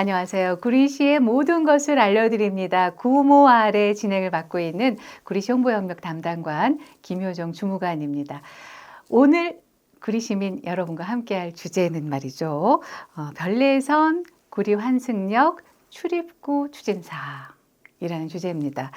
안녕하세요. 구리시의 모든 것을 알려드립니다. 구모 아래 진행을 맡고 있는 구리시 홍보영역 담당관 김효정 주무관입니다. 오늘 구리시민 여러분과 함께할 주제는 말이죠. 어, 별내선 구리 환승역 출입구 추진사. 이라는 주제입니다.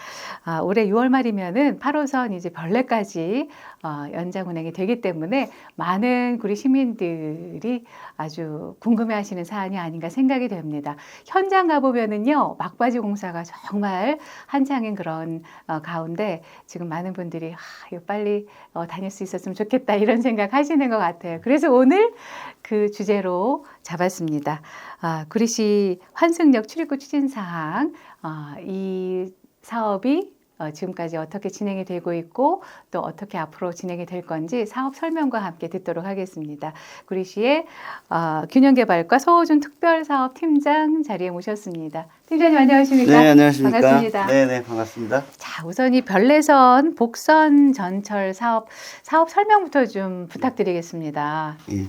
아, 올해 6월 말이면은 8호선 이제 별내까지 어, 연장 운행이 되기 때문에 많은 구리 시민들이 아주 궁금해하시는 사안이 아닌가 생각이 됩니다. 현장 가보면은요 막바지 공사가 정말 한창인 그런 어, 가운데 지금 많은 분들이 아, 빨리 어, 다닐 수 있었으면 좋겠다 이런 생각 하시는 것 같아요. 그래서 오늘 그 주제로 잡았습니다. 아, 구리시 환승역 출입구 추진 사항 아, 이 사업이 어, 지금까지 어떻게 진행이 되고 있고 또 어떻게 앞으로 진행이 될 건지 사업 설명과 함께 듣도록 하겠습니다. 구리시의 어, 균형개발과 서호준 특별사업팀장 자리에 모셨습니다. 팀장님 안녕하십니까? 네, 안녕하십니까. 반갑습니다. 네, 네, 반갑습니다. 자, 우선 이 별내선 복선 전철 사업 사업 설명부터 좀 부탁드리겠습니다. 예,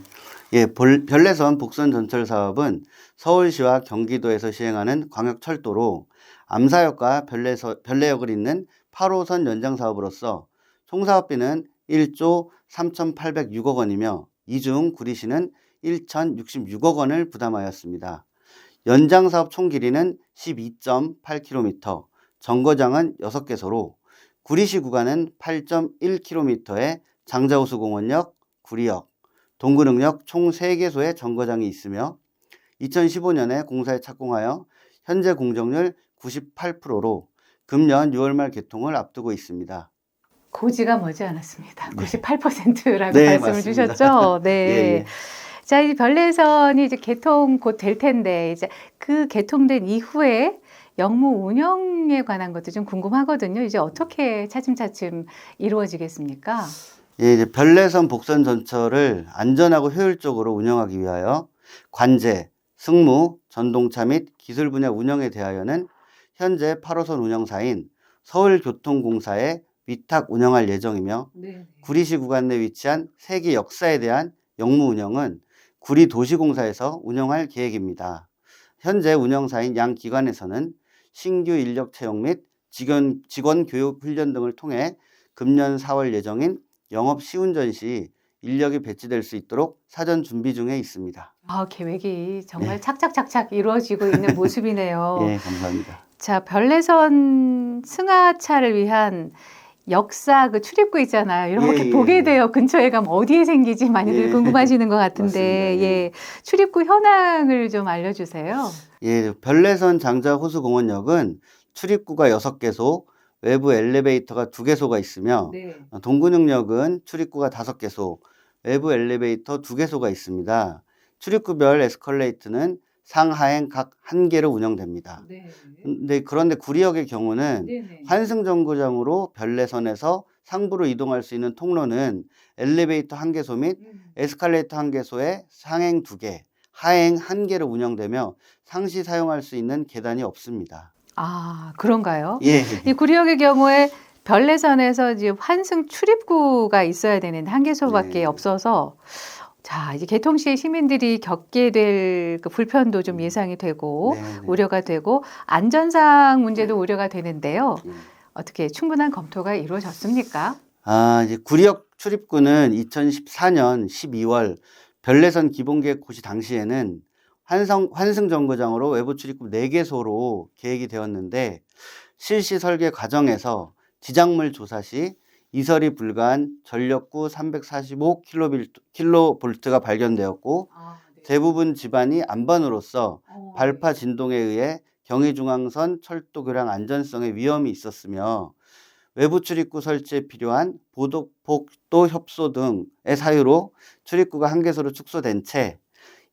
예 볼- 별내선 복선 전철 사업은 서울시와 경기도에서 시행하는 광역철도로 암사역과 별내서, 별내역을 잇는 8호선 연장 사업으로서 총 사업비는 1조 3,806억 원이며 이중 구리시는 1,066억 원을 부담하였습니다. 연장 사업 총 길이는 12.8km, 정거장은 6개소로 구리시 구간은 8.1km의 장자호수공원역, 구리역, 동근흥역 총 3개소의 정거장이 있으며 2015년에 공사에 착공하여 현재 공정률 98%로 금년 6월 말 개통을 앞두고 있습니다. 고지가 머지 않았습니다. 네. 98%라고 네, 말씀을 맞습니다. 주셨죠. 네. 예, 예. 자, 이 별내선이 이제 개통 곧 될 텐데 이제 그 개통된 이후에 영무 운영에 관한 것도 좀 궁금하거든요. 이제 어떻게 차츰차츰 이루어지겠습니까? 예, 이제 별내선 복선 전철을 안전하고 효율적으로 운영하기 위하여 관제, 승무, 전동차 및 기술 분야 운영에 대하여는 현재 8호선 운영사인 서울교통공사에 위탁 운영할 예정이며 네. 구리시 구간 내 위치한 세계 역사에 대한 영무 운영은 구리 도시공사에서 운영할 계획입니다. 현재 운영사인 양 기관에서는 신규 인력 채용 및 직원, 직원 교육 훈련 등을 통해 금년 4월 예정인 영업 시운전 시 인력이 배치될 수 있도록 사전 준비 중에 있습니다. 아, 계획이 정말 착착착착 이루어지고 있는 모습이네요. 예, 감사합니다. 자, 별내선 승하차를 위한 역사 그 출입구 있잖아요. 이렇게 예, 예, 보게 예. 돼요. 근처에 가면 어디에 생기지 많이들 예. 궁금하시는 것 같은데. 예. 예. 출입구 현황을 좀 알려주세요. 예, 별내선 장자 호수공원역은 출입구가 6개소, 외부 엘리베이터가 2개소가 있으며 네. 어, 동근흥역은 출입구가 5개소, 외부 엘리베이터 2개소가 있습니다. 출입구별 에스컬레이터는 상하행 각 한 개로 운영됩니다. 네. 근데 그런데 구리역의 경우는 네네. 환승 정거장으로 별내선에서 상부로 이동할 수 있는 통로는 엘리베이터 한 개소 및 에스컬레이터 한 개소에 상행 두 개, 하행 한 개로 운영되며 상시 사용할 수 있는 계단이 없습니다. 아, 그런가요? 예. 이 구리역의 경우에 별내선에서 이제 환승 출입구가 있어야 되는데 한 개소밖에 네. 없어서 자, 이제 개통 시에 시민들이 겪게 될 그 불편도 좀 예상이 되고 네, 네. 우려가 되고 안전상 문제도 우려가 되는데요. 음. 어떻게 충분한 검토가 이루어졌습니까? 아, 이제 구리역 출입구는 2014년 12월 별내선 기본계획 고시 당시에는 환성, 환승 정거장으로 외부 출입구 4개소로 계획이 되었는데 실시 설계 과정에서 지작물 조사 시 이설이 불가한 전력구 345kV가 발견되었고 대부분 집안이 안반으로서 발파 진동에 의해 경의중앙선 철도 교량 안전성에 위험이 있었으며 외부 출입구 설치에 필요한 보도, 복도 협소 등의 사유로 출입구가 한 개소로 축소된 채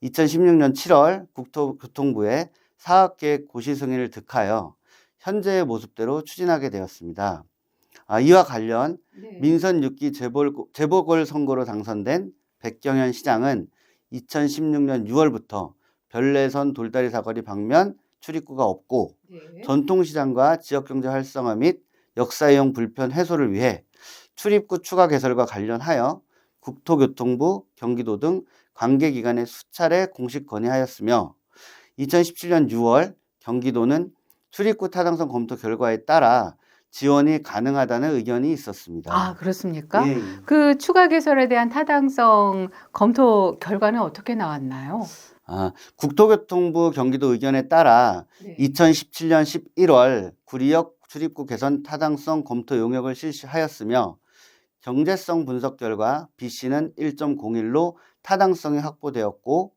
2016년 7월 국토교통부에 사업계획 고시 승인을 득하여 현재의 모습대로 추진하게 되었습니다. 아, 이와 관련 민선 6기 재벌, 재보궐 선거로 당선된 백경현 시장은 2016년 6월부터 별내선 돌다리 사거리 방면 출입구가 없고 전통시장과 지역경제 활성화 및 역사이용 불편 해소를 위해 출입구 추가 개설과 관련하여 국토교통부, 경기도 등 관계기관에 수차례 공식 건의하였으며 2017년 6월 경기도는 출입구 타당성 검토 결과에 따라 지원이 가능하다는 의견이 있었습니다. 아, 그렇습니까? 예, 예. 그 추가 개설에 대한 타당성 검토 결과는 어떻게 나왔나요? 아, 국토교통부 경기도 의견에 따라 네. 2017년 11월 구리역 출입구 개선 타당성 검토 용역을 실시하였으며 경제성 분석 결과 B씨는 1.01로 타당성이 확보되었고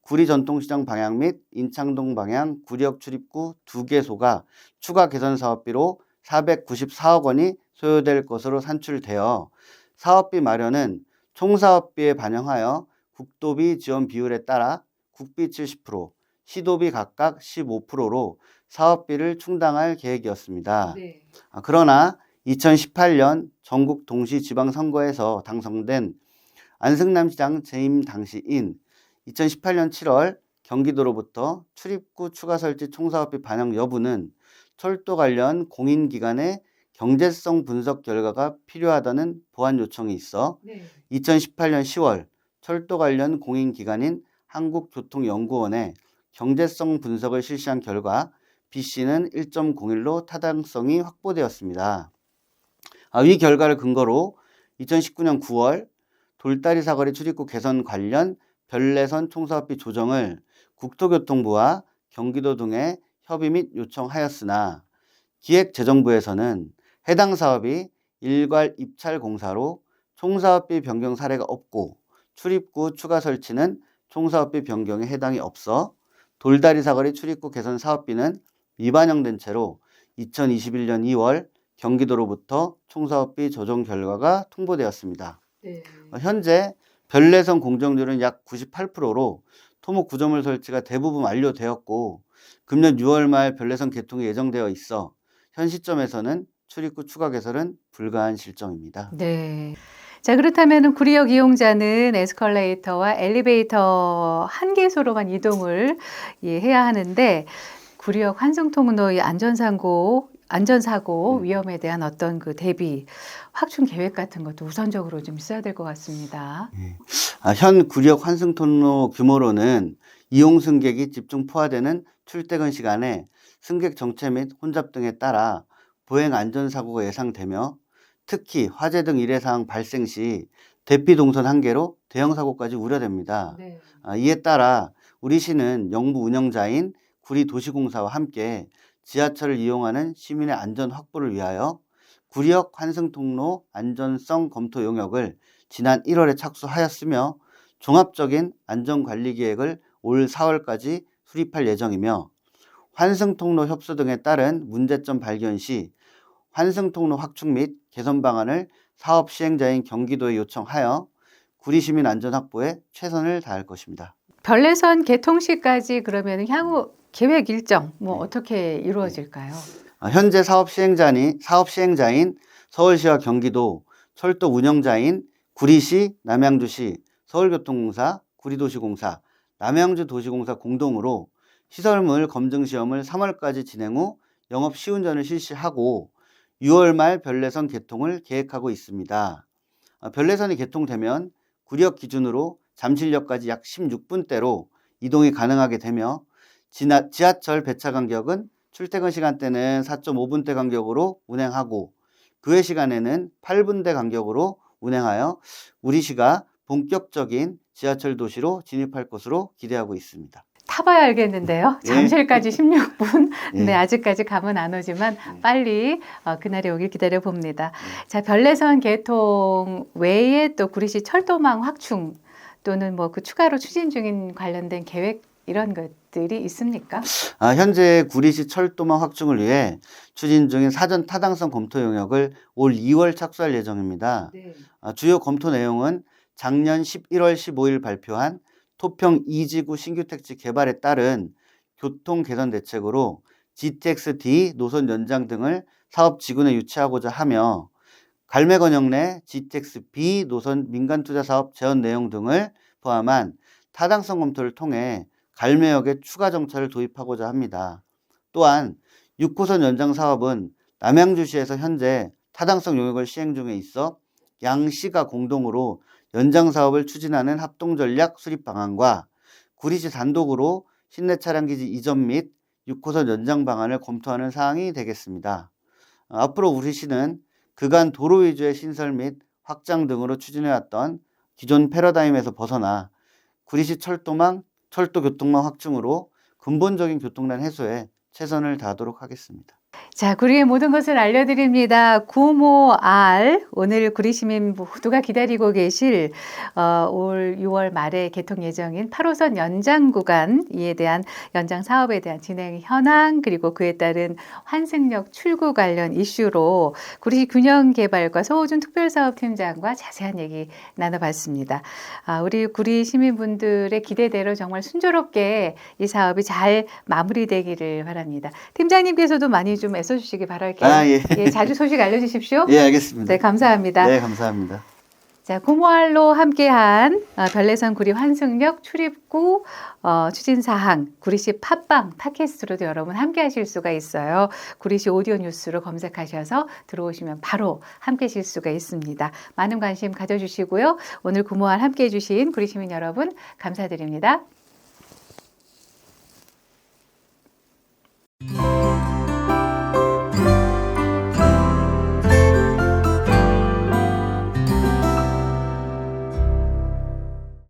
구리 전통시장 방향 및 인창동 방향 구리역 출입구 두 개소가 추가 개선 사업비로 494억 원이 소요될 것으로 산출되어 사업비 마련은 총사업비에 반영하여 국도비 지원 비율에 따라 국비 70%, 시도비 각각 15%로 사업비를 충당할 계획이었습니다. 네. 아, 그러나 2018년 전국 동시 지방선거에서 당선된 안승남시장 재임 당시인 2018년 7월 경기도로부터 출입구 추가 설치 총사업비 반영 여부는 철도 관련 공인기관의 경제성 분석 결과가 필요하다는 보완 요청이 있어 네. 2018년 10월 철도 관련 공인기관인 한국교통연구원에 경제성 분석을 실시한 결과 B씨는 1.01로 타당성이 확보되었습니다. 아, 이 결과를 근거로 2019년 9월 돌다리 사거리 출입구 개선 관련 별내선 총사업비 조정을 국토교통부와 경기도 등에 협의 및 요청하였으나 기획재정부에서는 해당 사업이 일괄 입찰 공사로 총사업비 변경 사례가 없고 출입구 추가 설치는 총사업비 변경에 해당이 없어 돌다리 사거리 출입구 개선 사업비는 미반영된 채로 2021년 2월 경기도로부터 총사업비 조정 결과가 통보되었습니다. 네. 어, 현재 별내선 공정률은 약 98%로 토목 구조물 설치가 대부분 완료되었고 금년 6월 말 별내선 개통이 예정되어 있어 현 시점에서는 출입구 추가 개설은 불가한 실정입니다. 네. 자, 그렇다면 구리역 이용자는 에스컬레이터와 엘리베이터 한 개소로만 이동을 예, 해야 하는데 구리역 환승통로의 안전사고 안전사고 음. 위험에 대한 어떤 그 대비 확충 계획 같은 것도 우선적으로 좀 있어야 될 것 같습니다. 아, 현 구리역 환승통로 규모로는 이용 승객이 집중 포화되는 출퇴근 시간에 승객 정체 및 혼잡 등에 따라 보행 안전사고가 예상되며 특히 화재 등 일회 사항 발생 시 대피 동선 한계로 대형 사고까지 우려됩니다. 네. 아, 이에 따라 우리 시는 영부 운영자인 구리도시공사와 함께 지하철을 이용하는 시민의 안전 확보를 위하여 구리역 환승통로 안전성 검토 용역을 지난 1월에 착수하였으며 종합적인 안전관리 계획을 올 4월까지 수립할 예정이며 환승통로 협소 등에 따른 문제점 발견 시 환승통로 확충 및 개선 방안을 사업 시행자인 경기도에 요청하여 구리 시민 안전 확보에 최선을 다할 것입니다. 별내선 개통 시까지 그러면 향후 계획 일정 뭐 네. 어떻게 이루어질까요? 아, 현재 사업 시행자니 사업 시행자인 서울시와 경기도, 철도 운영자인 구리시, 남양주시, 서울교통공사, 구리도시공사, 남양주 도시공사 공동으로 시설물 검증 시험을 3월까지 진행 후 영업 시운전을 실시하고 6월 말 별내선 개통을 계획하고 있습니다. 아, 별내선이 개통되면 구리역 기준으로 잠실역까지 약 16분대로 이동이 가능하게 되며 지나, 지하철 배차 간격은 출퇴근 시간대는 4.5분대 간격으로 운행하고 그 외 시간에는 8분대 간격으로 운행하여 우리시가 본격적인 지하철 도시로 진입할 것으로 기대하고 있습니다. 타봐야 알겠는데요. 예. 잠실까지 16분. 예. 네, 아직까지 감은 안 오지만 네. 빨리 어, 그날이 오길 기다려 봅니다. 자, 별내선 개통 외에 또 구리시 철도망 확충 또는 뭐 그 추가로 추진 중인 관련된 계획 이런 것들이 있습니까? 아, 현재 구리시 철도망 확충을 위해 추진 중인 사전 타당성 검토 용역을 올 2월 착수할 예정입니다. 네. 아, 주요 검토 내용은 작년 11월 15일 발표한 토평 2지구 신규 택지 개발에 따른 교통 개선 대책으로 GTX-D 노선 연장 등을 사업 지구내 유치하고자 하며 갈매건역 내 GTX-B 노선 민간 투자 사업 제언 내용 등을 포함한 타당성 검토를 통해 갈매역에 추가 정차를 도입하고자 합니다. 또한 6호선 연장 사업은 남양주시에서 현재 타당성 용역을 시행 중에 있어 양시가 공동으로 연장 사업을 추진하는 합동 전략 수립 방안과 구리시 단독으로 신내 차량 기지 이전 및 6호선 연장 방안을 검토하는 사항이 되겠습니다. 어, 앞으로 우리 시는 그간 도로 위주의 신설 및 확장 등으로 추진해왔던 기존 패러다임에서 벗어나 구리시 철도망, 철도 교통망 확충으로 근본적인 교통난 해소에 최선을 다하도록 하겠습니다. 자, 구리의 모든 것을 알려드립니다. 구모 알 오늘 구리 시민 모두가 기다리고 계실 어, 올 6월 말에 개통 예정인 8호선 연장 구간 이에 대한 연장 사업에 대한 진행 현황 그리고 그에 따른 환승역 출구 관련 이슈로 구리 균형 개발과 서호준 특별사업팀장과 자세한 얘기 나눠봤습니다. 아, 우리 구리 시민분들의 기대대로 정말 순조롭게 이 사업이 잘 마무리되기를 바랍니다. 팀장님께서도 많이 좀 애써주시기 바랄게요. 아, 예. 예, 자주 소식 알려주십시오. 예, 알겠습니다. 네, 감사합니다. 네, 감사합니다. 자, 고모알로 함께한 어, 별내선 구리 환승역 출입구 어, 추진 사항 구리시 팟빵 팟캐스트로도 여러분 함께하실 수가 있어요. 구리시 오디오 뉴스로 검색하셔서 들어오시면 바로 함께하실 수가 있습니다. 많은 관심 가져주시고요. 오늘 고모알 함께해 주신 구리 시민 여러분 감사드립니다.